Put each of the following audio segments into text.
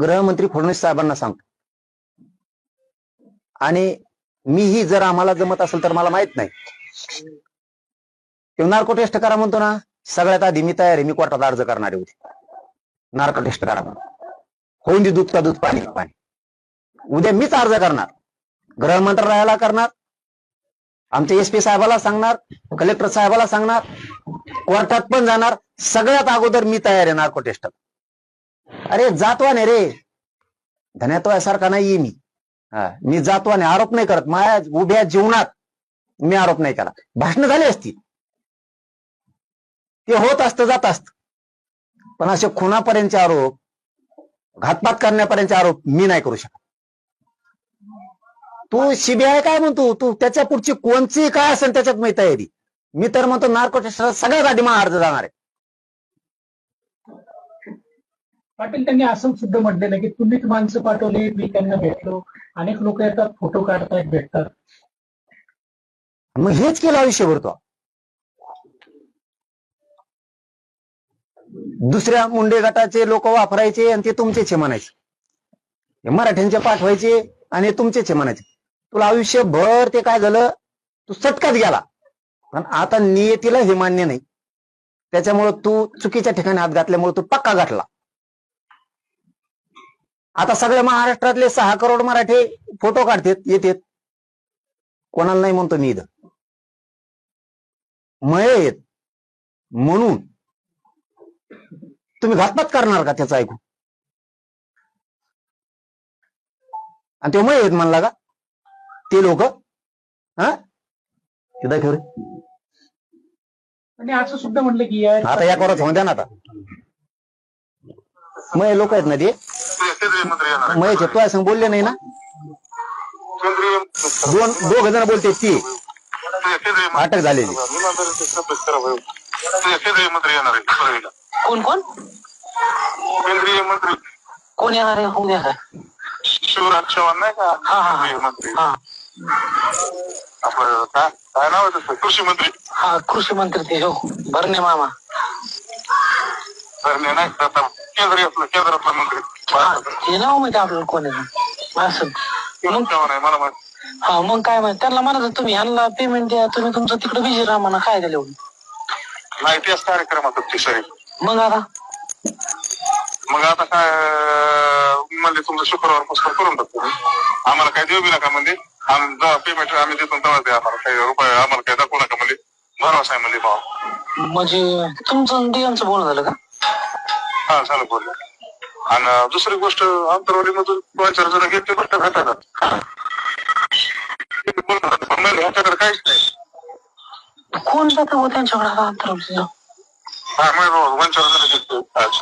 गृहमंत्री फडणवीस साहेबांना सांगतो आणि मीही जर आम्हाला जमत असेल तर मला माहीत नाही. तो नार्को टेस्ट करा म्हणतो ना सगळ्यात आधी मी तयार आहे मी कोर्टात अर्ज करणारे होते नार्को टेस्ट करा म्हणून. होऊन दे दूध का दूध पाणी का पाणी. उद्या मीच अर्ज करणार. गृह मंत्रालयाला करणार. आमच्या एस पी साहेबाला सांगणार कलेक्टर साहेबाला सांगणार कोर्टात पण जाणार. सगळ्यात अगोदर मी तयार आहे नार्को टेस्ट अरे जातवाने रे. धन्यात्वासारखा नाहीये मी. हा, मी जातवाने आरोप नाही करत. माझ्या उभ्या जीवनात मी आरोप नाही केला. भाषण झाली असती. ते होत असतं जात असत. पण असे खुनापर्यंतचे आरोप घातपात करण्यापर्यंतचे आरोप मी नाही करू शकत. तू सीबीआय काय म्हणतो? तू त्याच्या पुढची कोणची काय असेल त्याच्यात मी तयारी. मी तर म्हणतो नार्को सगळ्यासाठी मग आधी अर्ज जाणार आहे. पाटील त्यांनी असं सुद्धा म्हटलेलं की तुम्हीच माणसं पाठवली मी त्यांना भेटलो. अनेक लोक येतात फोटो काढतायत भेटतात. मग हेच केलं आयुष्यभर तो. दुसऱ्या मुंडे गटाचे लोक वापरायचे आणि ते तुमचेच म्हणायचे. हे मराठ्यांचे पाठवायचे आणि तुमचेच म्हणायचे. तुला आयुष्यभर ते काय झालं? तू सटकात गेला. पण आता नियतीला हे मान्य नाही. त्याच्यामुळं तू चुकीच्या ठिकाणी हात घातल्यामुळे तू पक्का गाठला. आता सगळ्या महाराष्ट्रातले सहा करोड मराठे फोटो काढतात येतात. कोणाला नाही म्हणतो मी इथं. मय म्हणून तुम्ही घातपात करणार का त्याचं ऐकून? आणि ते मय आहेत म्हणला का? ते लोक हा? ते दाखव रे. आणि असं सुद्धा म्हटलं की आता या कोरात होऊन द्या ना आता. मय लोक आहेत ना ते? केंद्रीय मंत्री येणार आहे. मयचे असं बोलले नाही ना? केंद्रीय दोन दोघ जण बोलते ती. केंद्रीय मंत्री अटक झालेली. आहे. केंद्रीय मंत्री येणार आहे परळीला. कोण कोण? केंद्रीय मंत्री. कोण येणार आहे? होऊन द्या शिवराज चव्हाण नाही का? हा, हा. केंद्रीय मंत्री. हा. आपलं काय काय नाव आहे त्याचं कृषी मंत्री. हा कृषी मंत्री ते हो. भरणे मामा. धरणे नाही का? आता केंद्रीय आपलं केंद्रातला मंत्री हा ते नाव माहिती आपल्याला कोण आहे असं शिवराज चव्हाण आहे मला माहिती. हा मग काय माहिती? त्यांना म्हणत तुम्ही ह्यांना पेमेंट द्या तुम्ही तुमचं तिकडे बिझी राहा म्हणा काय झालं एवढं? नाही तेच कार्यक्रमात ती सरी मग आता? मग आता काय म्हणजे तुमचं शुक्रवार पुस्तक करून टाकतो आम्हाला काय देऊ बी नका म्हणजे. आम्ही जेव्हा पेमेंट आम्ही देतो तेव्हा द्या आम्हाला. काही रुपये आम्हाला काय दाखवू नका म्हणजे. भरवसा आहे म्हणजे भाव म्हणजे तुमचं डीएमचं बोलणं झालं का? हा झालं बोललं आणि दुसरी गोष्ट अंतरवाली मधून दोन चार जण घेतले बरं का बोलतात, पण नाही, ह्याच्याकडे काहीच नाही कोण जातं हो त्यांच्याकडे आता अंतरावरचं? हा जण घेतले आज.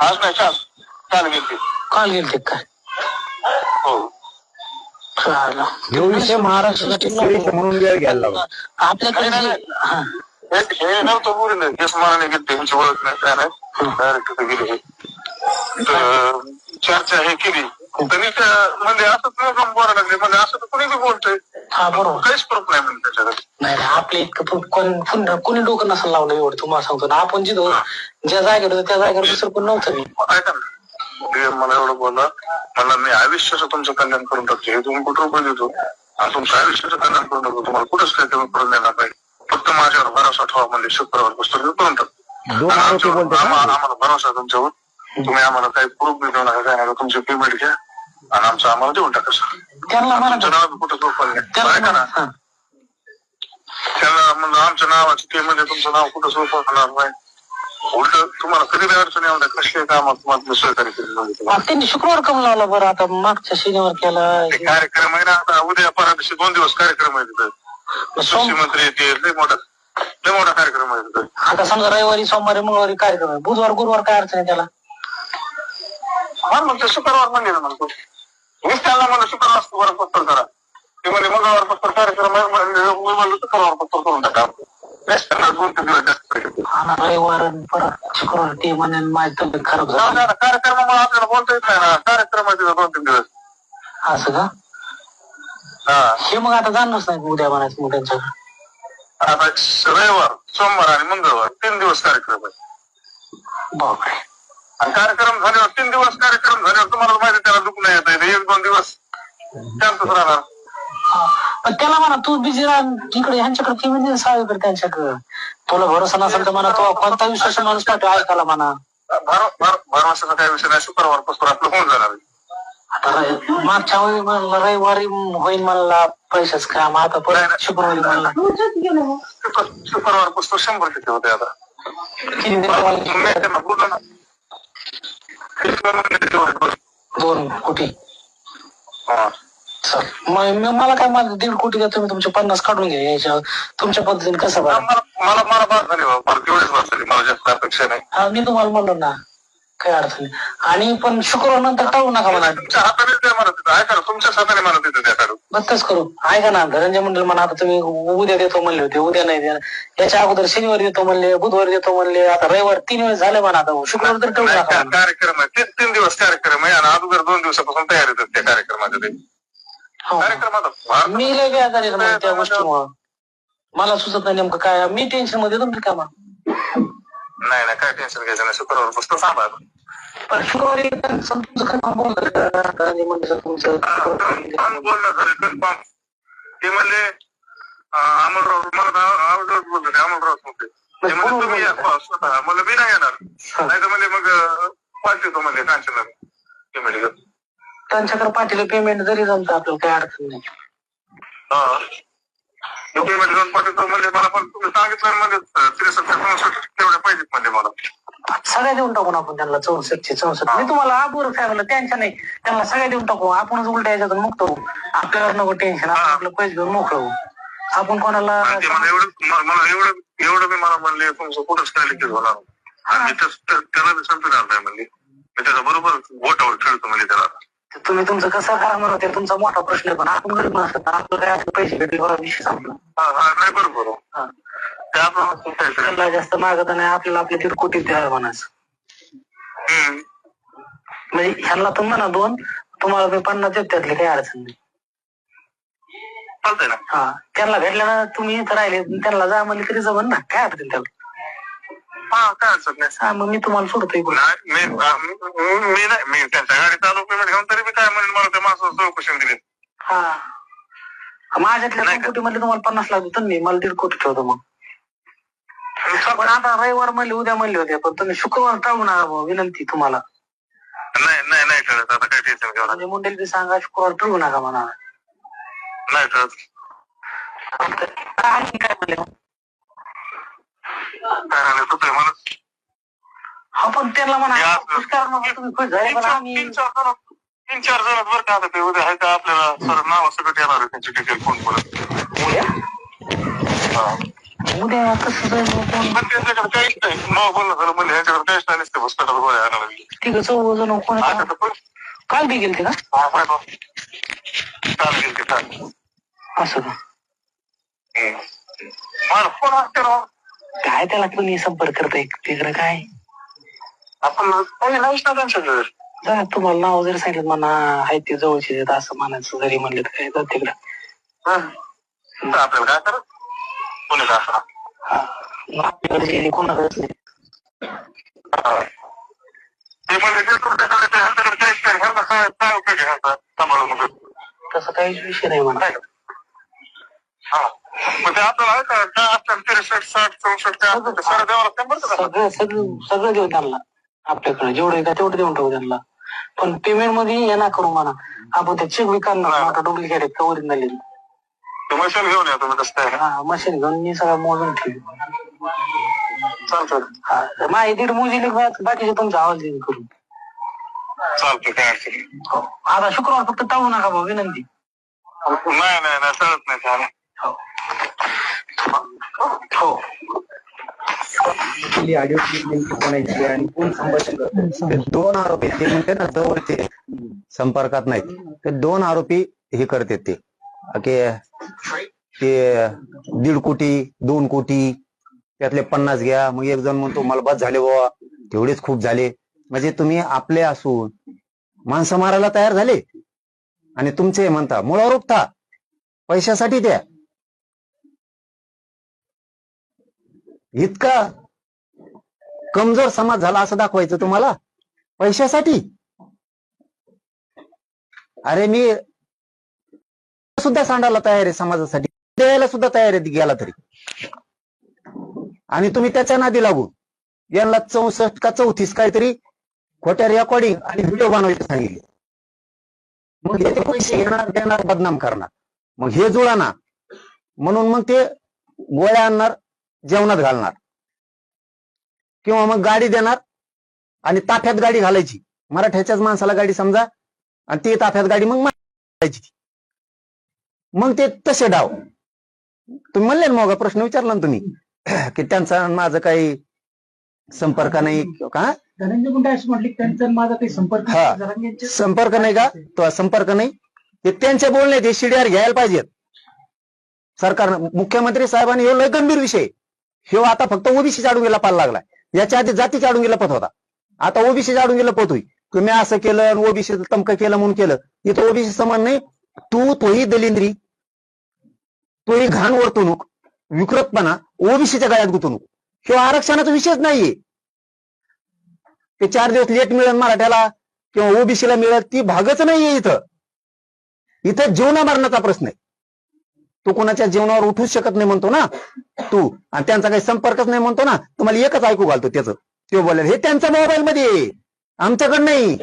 आज नाही काल. काल घेतले काल गेलते काय? हो. कळालं. हे विषय महाराष्ट्रासाठी श्रेष्ठ म्हणून वेळ घ्यायला लागला आपल्याकडे नाही. हे. हे नव्हतं बोलले नाही हेच मनाने घेतले ह्यांची ओळख नाही काय नाही डायरेक्ट तिथे गेले हे. तर चर्चा हे केली तरी त्या म्हणजे असं प्रोग्राम बोलायला लागले म्हणजे असं तर कोणी बोलतोय हा बरोबर काहीच प्रूफ नाही म्हणजे त्याच्याकडे नाही नाही, आपले इतकं पण कोण पुन्हा कोणी डोकं नसेल लावलं एवढं? तुम्हाला सांगतो ना आपण जिथं ज्या जागेवर होतो त्या जागेवर दुसरं कोण नव्हतं मी. ऐका ना ते मला एवढं बोलला मला मी आयुष्याचं तुमचं कल्याण करून टाकतो. हे तुम्ही कुठं रुपये देतो. आणि तुमचं आयुष्याचं कल्याण करून टाकतो तुम्हाला कुठंच काही कमी करून देणार पाहिजे फक्त माझ्यावर भरोसा ठेवा म्हणजे शुक्रवार पुस्तक मी करून टाकतो. आम्हाला भरोसा तुमच्यावर. तुम्ही आम्हाला काही प्रूफ बी देऊ नका काय नका. तुमची पेमेंट घ्या आणि आमचं आम्हाला देऊन टाका सर. तुमच्या नावात कुठं त्यांना ऐका ना. त्यांना म्हणलं आमच्या नावाचं ते म्हणजे तुमचं नाव कुठं सोप होणार नाही. उलट तुम्हाला कधी नाही अडचण येऊन कसले कामात तुम्हाला सहकार्य हा, तुम्हाला. त्यांनी शुक्रवार कम लावला बरं आता. मागच्या शनिवार केला. कार्यक्रम आहे ना आता उद्या परा दिवशी दोन दिवस कार्यक्रम आहे तिथं. सोम मंत्री येते लय मोठा लय मोठा कार्यक्रम आहे तिथं. आता समजा रविवारी सोमवारी मंगळवारी कार्यक्रम आहे. बुधवार गुरुवार काय अडचण आहे त्याला? हा मग ते शुक्रवार म्हणले ना म्हणतो. मीच त्यांना म्हणलं शुक्रवार शुक्रवार पत्तर करा. ते म्हणजे मंगळवार पत्तर कार्यक्रम आहे म्हणले, मी म्हणलं शुक्रवार पत्तर करून टाका. बेस्ट त्यांना दोन तीन दिवस जास्त पैसे. आणि रविवार आणि परत शुक्रवार ते म्हणे माझी तब्येत खराब जाऊ झाली द्या ना, कार्यक्रमामुळे आपल्याला बोलता येत नाही ना. कार्यक्रम आहे तिथं दोन तीन दिवस. असं का? हा हे मग आता जाणच नाही उद्या म्हणायचं मग त्यांच्याकडे आता रविवार सोमवार आणि मंगळवार तीन दिवस कार्यक्रम आहे बापरे आणि कार्यक्रम झाल्यावर तीन दिवस कार्यक्रम झाल्यावर तुम्हाला माहिती आहे त्याला दुःख नाही येत आहे. एक दोन दिवस शांतच राहणार हा. पण त्याला म्हणा तू बिझी राह इकडे ह्यांच्याकडे किंमत सावीकडे त्यांच्याकडे तुला भरोसा नसेल तर म्हणा तो कोणता विश्वास माणूस पाठव ऐकायला म्हणा भर भर भरवशाचा काही विषय नाही शुक्रवारपासून आपलं होऊन जाणार आहे. आता मागच्या वेळी म्हणलं रविवारी होईल म्हणला पैशाच काम. आता परत शुक्रवारी म्हणला. शुक्र- शुक्रवारपासून शंभर टक्के होते आता? किती दिवस त्यांना ना. देते. दोन कोटी. हा. चल. मग मग मला काय माझं दीड कोटी द्या तुम्ही तुमचे पन्नास काढून घ्या याच्या तुमच्या पद्धतीने कसं बरं? मला मला मला बाद झाली बाबा. मला तेवढीच बाद झाली. मला जास्त अपेक्षा नाही. हा मी तुम्हाला म्हणलो ना काही अडचण नाही. आणि पण शुक्रवार नंतर टाळू नका म्हणा. तुमच्या हाताने ते म्हणत होते ऐका ना तुमच्याच हाताने म्हणत होते त्या काढून. बत्तच करू. ऐका ना धनंजय मंडळ म्हणा आता तुम्ही उद्या देतो म्हणले होते उद्या नाही देणार. याच्या अगोदर शनिवारी देतो म्हणले बुधवारी देतो म्हणले आता रविवार तीन वेळेस झाले म्हणा आता शुक्रवार तर टाळू नका म्हणा. कार्यक्रम आहे. तीन तीन दिवस कार्यक्रम आहे. आणि अगोदर दोन दिवसापासून तयारी होतात त्या कार्यक्रमाच्या ते. हो. मी लय बेजार आहे मग त्या गोष्टीमुळं. मला सुचत नाही नेमकं काय. मी टेन्शनमध्ये तुमची कामा नाही नाही काय टेन्शन घ्यायचं नाही. शुक्रवार पुस्तक सांभाळ पण शुक्रवारी तुमचं बोललं तुमचं झालं कन्फर्म ते म्हणले अं, अमोलराव मला आवडत बोलतो ते अमोलराव म्हणते ते म्हणजे तुम्ही या स्वतः मला मी नाही येणार. नाही तर म्हणजे मग अं, पाठवतो म्हणजे कांचनला पेमेंट घेऊन त्यांच्याकडे पाठीला पेमेंट जरी जमतं आपल्याला काही अडचण नाही. हा. पेमेंट घेऊन पाठवतो म्हणजे मला पण तुम्ही सांगितलं म्हणजे त्रेसष्ट चौसष्ट तेवढ्या पाहिजेत म्हणजे मला. सगळ्या देऊन टाकू ना आपण त्यांना चौसष्टचे चौसष्ट. मी तुम्हाला आबूर फॅमिली त्यांच्या नाही. त्यांना सगळ्या देऊन टाकू. आपणच उलट्या याच्यातून मुक्त होऊ. आपल्यावर नको टेन्शन आपण आपलं पैसे घेऊन मोकळं होऊ. आपण कोणाला आणि ते मला एवढं म- मला एवढं एवढं मी मला म्हणले तुमचं कुठंच काय लिखित होणार आणि मी तस- त्या- त्याला मी संपणार नाही म्हणले. मी त्याचा बरोबर बोटावर खेळतो म्हणजे त्याला. तुम्ही तुमचं कसं करा म्हणून ते तुमचा मोठा प्रश्न आहे पण आपण गरीब नसतात आपलं काय असं पैसे भेटले बघा विषय संपला. नाही बरोबर. हा. जास्त मागत नाही आपल्याला आपले दीड कोटी द्या म्हणायचं. म्हणजे ह्यांना तर म्हणा दोन तुम्हाला मी पन्नास देत त्यातले काही अडचण नाही. चालतंय ना. हा त्यांना भेटल्या ना तुम्ही इथं राहिले त्यांना जा म्हणले तरी जमन ना काय अडचण त्याला हा काय अडचण नाही. हा मग मी तुम्हाला सोडतो इकडून नाही, मी मी मी नाही मी त्यांच्या गाडी चालू पेमेंट घेऊन तरी मी काय म्हणेन मला त्या माणसाचं चौकशी दिली हा. माझ्यातल्या नाही दोन का? कोटी मध्ये तुम्हाला पन्नास लाख देतो ना मी मला दीड कोटी ठेवतो मग. पण आता रविवार म्हणले उद्या म्हणले होते पण तुम्ही शुक्रवार टाळू नका भाऊ, विनंती तुम्हाला. नाही नाही नाही आता काय टेन्शन घेऊ नका. म्हणजे मुंडेल बी सांगा शुक्रवार टाळू नका म्हणा नाही काय म्हणले काय मला हा पण त्यांना म्हणा या. तुम्ही खुश झाले तीन पण चार आम्ही तीन चार जण तीन चार जण बरं का आता ते उद्या आहे का आपल्याला सर नाव सगळं येणार आहे त्यांची डिटेल फोन करून उद्या? हा. उद्या कसं जाईल मग कोण पण त्यांच्याकडे काहीच नाही. नाव बोलणं झालं म्हणजे ह्याच्याकडे काहीच नाही नसते हॉस्पिटल गोळ्या आणायला लागली. ठीक चौघ जण कोण आता तर पण? काल बी गेलते का? हा, काय बा. चालेल गेली चालेल असं का. मला फोन असते राव काय त्याला कोणी संपर्क करताय? तिकडे काय? आपण ना त्यांच्याकडे तुम्हाला नाव जरी सांगितलं म्हणा आहे ते जवळचे आहेत असं म्हणायचं जरी म्हणलं तर काय जात तिकडं. हा. तर आपल्याला काय करत कोणी का असणार हा. मग आपल्याकडे गेले कोणाकडेच नाही. हा. ते म्हणजे ते तुमच्याकडे ते ह्यांच्याकडे काहीच नाही ह्यांना काय काय उपयोग आहे ह्यांचा सांभाळून वगैरे. तसं काहीच विषय नाही म्हणा? हा. मग ते आपल्याला का काय त्रेसष्ट साठ चौसष्ट काय असतं ते सारं द्यावं लागतं बरं का सगळं सगळं सगळं देऊ त्यांना आपल्याकडे जेवढं येतं तेवढं देऊन टाकू त्यांना पण पेमेंटमध्ये हे ना करू म्हणा आपण ते चेक बी करणार मोठा डुप्लिकेट आहे कवर ते मशीन घेऊन या तुम्ही तसं काय हा मशीन घेऊन मी सगळं मोजून ठेवी चालतं हा माझे दीड मोजिले बाकीचे तुमचा आवाज देईन करून चालतं काय अडचण नाही. आता शुक्रवार फक्त टाळू नका भाऊ विनंती नाही नाही नाही चालत नाही चालेल हो ऑडिओ क्लिप नेमकी कोणाची आहे आणि कोण संभाषण ते दोन आरोपी ते म्हणते ना जवळचे संपर्कात नाहीत. ते दोन आरोपी हे करते ते. ते दीड कोटी दोन कोटी त्यातले पन्नास घ्या मग एक जण म्हणतो मला बस झाले बाबा तेवढेच खूप झाले. म्हणजे तुम्ही आपले असून माणसं मारायला तयार झाले. आणि तुमचे म्हणता मुळावर उपता पैशासाठी द्या. इतका कमजोर समाज झाला असं दाखवायचं तुम्हाला? पैशासाठी? अरे मी सुद्धा सांडायला तयार आहे समाजासाठी. द्यायला सुद्धा तयार आहे गेला तरी. आणि तुम्ही त्याच्या नादी लागू. यांना चौसष्ट का चौतीस काहीतरी खोट्या रेकॉर्डिंग आणि व्हिडिओ बनवायचे सांगितले. मग हे पैसे घेणार देणार बदनाम करणार. मग हे जुळा ना म्हणून मग ते गोळ्या आणणार जेवणात घालणार. किंवा मग गाडी देणार आणि ताफ्यात गाडी घालायची. मराठ्याच्याच माणसाला गाडी समजा आणि ती ताफ्यात गाडी मग घालायची मग ते तसे डाव. तुम्ही म्हणले ना मग प्रश्न विचारला ना तुम्ही. की त्यांचा माझं काही संपर्क नाही का? धनंजय मुंडे अशी म्हटली की त्यांचा आणि माझा काही संपर्क हा. नाही. संपर्क नाही का? तो संपर्क नाही. ते त्यांच्या बोलण्यात हे शिड्यार घ्यायला पाहिजेत. सरकारनं मुख्यमंत्री साहेबांनी हे लय गंभीर विषय ह्यो आता फक्त ओबीसी चाडून पाला लागलाय. याच्या आधी जाती चाडून गेला पत होता. आता ओबीसी चाडून गेला पत होई. तुम्ही असं केलं ओबीसी तमकं केलं म्हणून केलं. इथं ओबीसी समान नाही. तू तोही दलिंद्री. तोही घाण वर्तणूक. विकृतपणा. ओबीसीच्या गळ्यात गुंतवणूक. किंवा आरक्षणाचा विषयच नाहीये. ते चार दिवस लेट मिळेल मराठ्याला किंवा ओबीसीला मिळेल ती भागच नाहीये इथं. इथं जीवना मरणाचा प्रश्न आहे. तू कोणाच्या जीवनावर उठूच शकत नाही म्हणतो ना? तू. आणि त्यांचा काही संपर्कच नाही म्हणतो ना? तुम्हाला एकच ऐकू घालतो त्याचं. ते बोलेल हे त्यांच्या मोबाईल मध्ये आहे. आमच्याकडे नाही.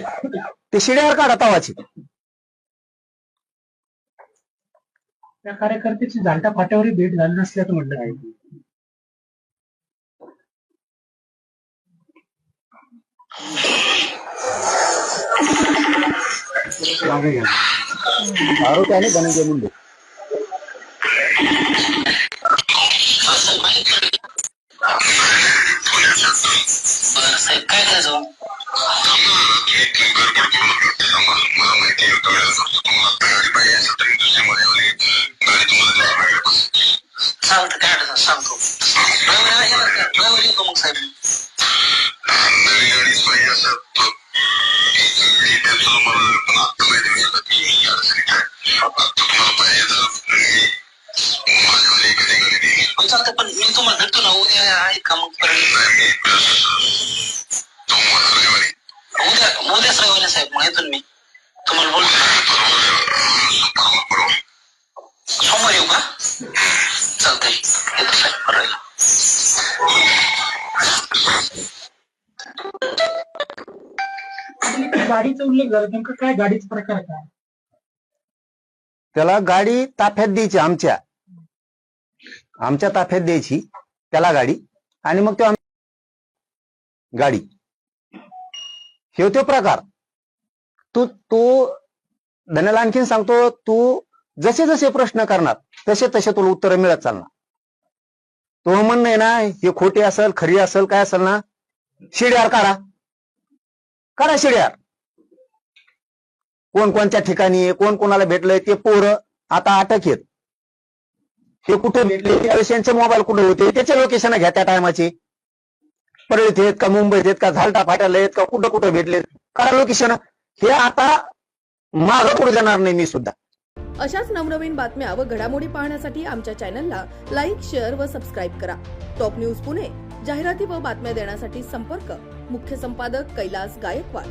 ते शिड्यावर काढा तवाची. त्या कार्यकर्त्याची जालटा फाट्यावरही भेट झाली नसल्याचं म्हटलं आहे. आरोग्य आणि Dhananjay Munde Santo, cara, Santo. गाडीचा उल्लेख झाला नेमका काय गाडीचा प्रकार काय त्याला गाडी ताफ्यात द्यायची आमच्या. आमच्या ताफ्यात द्यायची त्याला गाडी. आणि मग तो गाडी. हे तो प्रकार. तू तू धन्याला आणखीन सांगतो तू जसे जसे प्रश्न करणार तसे तसे तुला उत्तर मिळत चालणार. तो म्हणणं आहे ना हे खोटी असेल खरी असेल काय असेल ना शिड्यार काढा. काढा शिड्यार कोण कोणत्या ठिकाणी कोण कोणाला भेटलंय ते पोरं आता अटक आहेत. हे कुठे भेटले? त्यावेळेस यांचे मोबाईल कुठे होते? त्याचे लोकेशन घ्या त्या टायमाचे परळीत आहेत का मुंबईत आहेत का झालटा फाट्याला आहेत का कुठं कुठं भेटलेत करा लोकेशन हे आता माग पुढे जाणार नाही मी सुद्धा. अशाच नवनवीन बातम्या व घडामोडी पाहण्यासाठी आमच्या चॅनलला लाईक शेअर व सबस्क्राईब करा. टॉप न्यूज पुणे जाहिराती व बातम्या देण्यासाठी संपर्क. मुख्य संपादक कैलास गायकवाड.